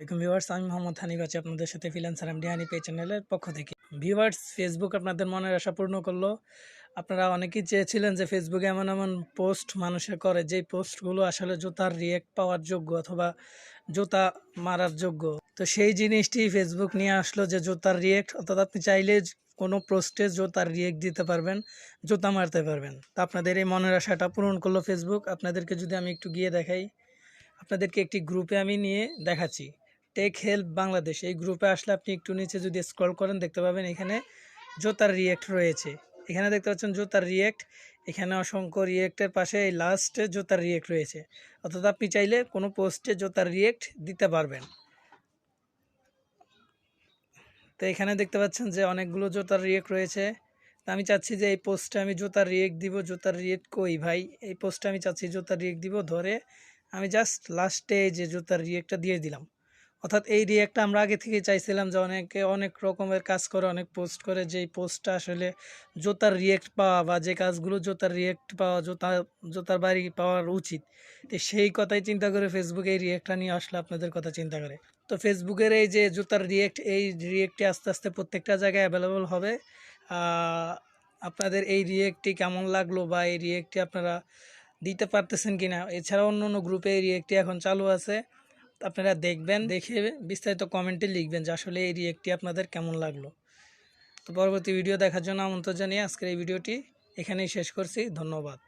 আসসালামাইকুম ভিউয়ার্স আমি মোহাম্মদ হানিফ আছি আপনাদের সাথে ফিলান্সার এমডি হানিফ এই চ্যানেলের পক্ষ থেকে। ভিউয়ার্স ফেসবুক আপনাদের মনের আশা পূর্ণ করল। আপনারা অনেকেই চেয়েছিলেন যে ফেসবুকে এমন এমন পোস্ট মানুষে করে, যেই পোস্টগুলো আসলে জুতার রিয়েক্ট পাওয়ার যোগ্য অথবা জুতা মারার যোগ্য। তো সেই জিনিসটি ফেসবুক নিয়ে আসলো যে জুতার রিয়েক্ট অর্থাৎ আপনি চাইলে কোনো পোস্টে জুতার রিয়েক্ট দিতে পারবেন, জুতা মারতে পারবেন। তো আপনাদের এই মনের আশাটা পূরণ করল ফেসবুক আপনাদেরকে যদি আমি একটু গিয়ে দেখাই, আপনাদেরকে একটি গ্রুপে আমি নিয়ে দেখাচ্ছি। টেক হেল্প বাংলাদেশ এই গ্রুপে আসলে আপনি একটু নিচে যদি স্ক্রল করেন, দেখতে পাবেন এখানে জোতার রিয়েক্ট রয়েছে। এখানে দেখতে পাচ্ছেন জোতার রিয়েক্ট এখানে অসংখ্য রিয়েক্টের পাশে এই লাস্টে জোতার রিয়েক্ট রয়েছে। অর্থাৎ আপনি চাইলে কোনো পোস্টে জোতার রিয়েক্ট দিতে পারবেন। তো এখানে দেখতে পাচ্ছেন যে অনেকগুলো জোতার রিয়েক্ট রয়েছে। তা আমি চাচ্ছি যে এই পোস্টে আমি জুতার রিয়েক্ট দিব জুতার রিয়েক্ট কই ভাই? এই পোস্টে আমি চাচ্ছি জুতার রিয়েক্ট দিব, ধরে আমি জাস্ট লাস্টে যে জুতার রিয়েক্টটা দিয়ে দিলাম। অর্থাৎ এই রিয়েক্টটা আমরা আগে থেকে চাইছিলাম যে অনেকে অনেক রকমের কাজ করে, অনেক পোস্ট করে যে এই পোস্টটা আসলে জোতার রিয়েক্ট পাওয়া বা যে কাজগুলো জোতার রিয়েক্ট পাওয়া, জোতা, জোতার বাড়ি পাওয়ার উচিত। তো সেই কথাই চিন্তা করে ফেসবুকে এই রিয়েক্টটা নিয়ে আসলে আপনাদের কথা চিন্তা করে। তো ফেসবুকের এই যে জুতার রিয়েক্ট এই রিয়েক্টটি আস্তে আস্তে প্রত্যেকটা জায়গায় অ্যাভেলেবল হবে। আপনাদের এই রিয়েক্টটি কেমন লাগল বা এই রিয়েক্টটি আপনারা দিতে পারতেছেন কিনা? এছাড়া অন্য অন্য গ্রুপে এই রিয়েক্টটি এখন চালু আছে। আপনারা দেখবেন, দেখে বিস্তারিত কমেন্টে লিখবেন যে আসলে এই রিয়েক্টটি আপনাদের কেমন লাগল। তো পরবর্তী ভিডিও দেখার জন্য আমন্ত্রণ জানিয়ে আজকের এই ভিডিওটি এখানেই শেষ করছি। ধন্যবাদ।